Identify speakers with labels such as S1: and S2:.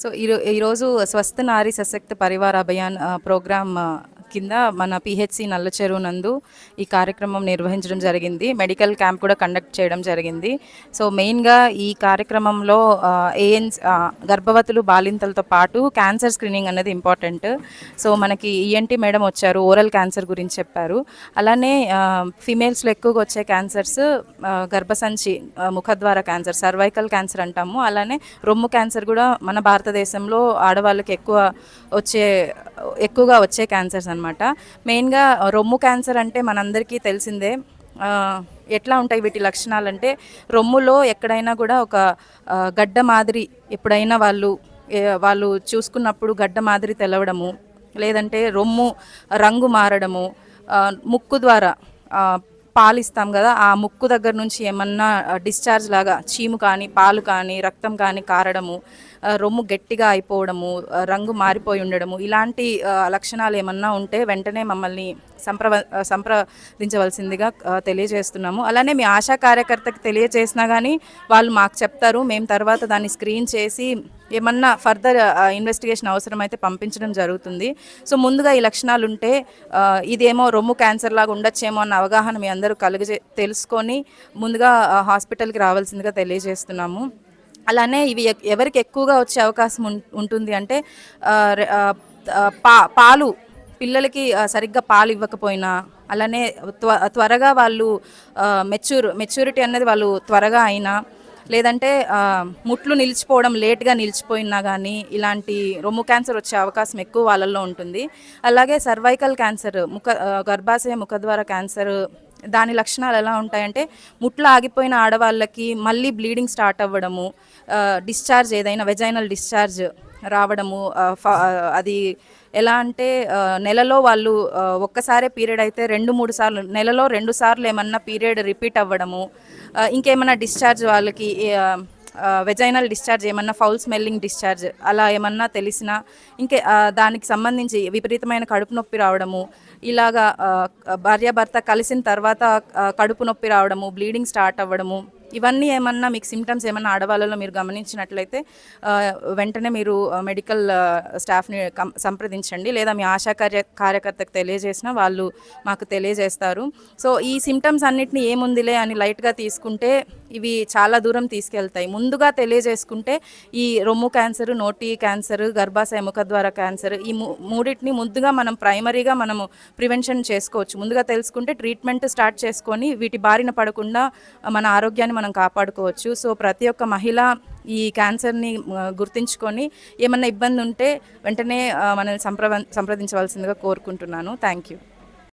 S1: So ఈరో ఈరోజు స్వస్థ నారీ సశక్త పరివార అభియాన్ ప్రోగ్రామ్ కింద మన పిహెచ్సి నల్లచెరువు నందు ఈ కార్యక్రమం నిర్వహించడం జరిగింది. మెడికల్ క్యాంప్ కూడా కండక్ట్ చేయడం జరిగింది. సో మెయిన్గా ఈ కార్యక్రమంలో ఏఎన్స్ గర్భవతులు బాలింతలతో పాటు క్యాన్సర్ స్క్రీనింగ్ అనేది ఇంపార్టెంట్ సో మనకి ఈఎన్టీ మేడం వచ్చారు ఓరల్ క్యాన్సర్ గురించి చెప్పారు. అలానే ఫిమేల్స్లో ఎక్కువగా వచ్చే క్యాన్సర్స్ గర్భసంచి ముఖద్వార క్యాన్సర్ సర్వైకల్ క్యాన్సర్ అంటాము. అలానే రొమ్ము క్యాన్సర్ కూడా మన భారతదేశంలో ఆడవాళ్ళకి ఎక్కువ వచ్చే ఎక్కువగా వచ్చే క్యాన్సర్స్ అనమాట మెయిన్గా రొమ్ము క్యాన్సర్ అంటే మనందరికీ తెలిసిందే. ఎట్లా ఉంటాయి వీటి లక్షణాలు అంటే రొమ్ములో ఎక్కడైనా కూడా ఒక గడ్డ మాదిరి ఎప్పుడైనా వాళ్ళు వాళ్ళు చూసుకున్నప్పుడు గడ్డ మాదిరి తెలవడము లేదంటే రొమ్ము రంగు మారడము ముక్కు ద్వారా పాలు ఇస్తాం కదా ఆ ముక్కు దగ్గర నుంచి ఏమన్నా డిశ్చార్జ్ లాగా చీము కానీ పాలు కానీ రక్తం కానీ కారడము రొమ్ము గట్టిగా అయిపోవడము రంగు మారిపోయి ఉండడము ఇలాంటి లక్షణాలు ఏమన్నా ఉంటే వెంటనే మమ్మల్ని సంప్రవ సంప్రదించవలసిందిగా తెలియజేస్తున్నాము. అలానే మీ ఆశా కార్యకర్తకి తెలియజేసినా కానీ వాళ్ళు మాకు చెప్తారు. మేము తర్వాత దాన్ని స్క్రీన్ చేసి ఏమన్నా ఫర్దర్ ఇన్వెస్టిగేషన్ అవసరమైతే పంపించడం జరుగుతుంది. సో ముందుగా ఈ లక్షణాలు ఉంటే ఇదేమో రొమ్ము క్యాన్సర్ లాగా ఉండొచ్చేమో అన్న అవగాహన మీ అందరూ కలిగజే తెలుసుకొని ముందుగా హాస్పిటల్కి రావాల్సిందిగా తెలియజేస్తున్నాము. అలానే ఇవి ఎవరికి ఎక్కువగా వచ్చే అవకాశం ఉం- ఉంటుంది అంటే పా పాలు పిల్లలకి సరిగ్గా పాలు ఇవ్వకపోయినా అలానే త్వ త్వరగా వాళ్ళు మెచ్యూర్ మెచ్యూరిటీ అనేది వాళ్ళు త్వరగా అయినా లేదంటే ముట్లు నిలిచిపోవడం లేట్గా నిలిచిపోయినా కానీ ఇలాంటి రొమ్ము క్యాన్సర్ వచ్చే అవకాశం ఎక్కువ వాళ్ళల్లో ఉంటుంది. అలాగే సర్వైకల్ క్యాన్సర్ ముఖ గర్భాశయ ముఖద్వార క్యాన్సర్ దాని లక్షణాలు ఎలా ఉంటాయంటే ముట్లు ఆగిపోయిన ఆడవాళ్ళకి మళ్ళీ బ్లీడింగ్ స్టార్ట్ అవ్వడము డిశ్చార్జ్ ఏదైనా వెజైనల్ డిశ్చార్జ్ రావడము ఫ- అది ఎలా అంటే నెలలో వాళ్ళు ఒక్కసారే పీరియడ్ అయితే రెండు మూడు సార్లు నెలలో రెండు సార్లు ఏమన్నా పీరియడ్ రిపీట్ అవ్వడము ఇంకేమన్నా డిశ్చార్జ్ వాళ్ళకి వెజైనల్ డిశ్చార్జ్ ఏమన్నా ఫౌల్ స్మెల్లింగ్ డిశ్చార్జ్ అలా ఏమన్నా తెలిసినా ఇంకే దానికి సంబంధించి విపరీతమైన కడుపు నొప్పి రావడము ఇలాగా భార్యాభర్త కలిసిన తర్వాత కడుపు నొప్పి రావడము బ్లీడింగ్ స్టార్ట్ అవ్వడము ఇవన్నీ ఏమన్నా మీకు సిమ్టమ్స్ ఏమన్నా ఆడవాళ్ళలో మీరు గమనించినట్లయితే వెంటనే మీరు మెడికల్ స్టాఫ్ని కం- సంప్రదించండి. లేదా మీ ఆశా కార్య కార్యకర్తకు తెలియజేసినా వాళ్ళు మాకు తెలియజేస్తారు. సో ఈ సిమ్టమ్స్ అన్నిటిని ఏముందిలే అని లైట్గా తీసుకుంటే ఇవి చాలా దూరం తీసుకెళ్తాయి. ముందుగా తెలియజేసుకుంటే ఈ రొమ్ము క్యాన్సర్ నోటి క్యాన్సర్ గర్భాశయ ముఖద్వార క్యాన్సర్ ఈ మూడింటిని ముందుగా మనం ప్రైమరీగా మనము ప్రివెన్షన్ చేసుకోవచ్చు. ముందుగా తెలుసుకుంటే ట్రీట్మెంట్ స్టార్ట్ చేసుకొని వీటి బారిన పడకుండా మన ఆరోగ్యాన్ని మనం కాపాడుకోవచ్చు. సో ప్రతి ఒక్క మహిళ ఈ క్యాన్సర్ని గుర్తించుకొని ఏమన్నా ఇబ్బంది ఉంటే వెంటనే మనల్ని సంప్రవ సంప్రదించవలసిందిగా కోరుకుంటున్నాను. Thank you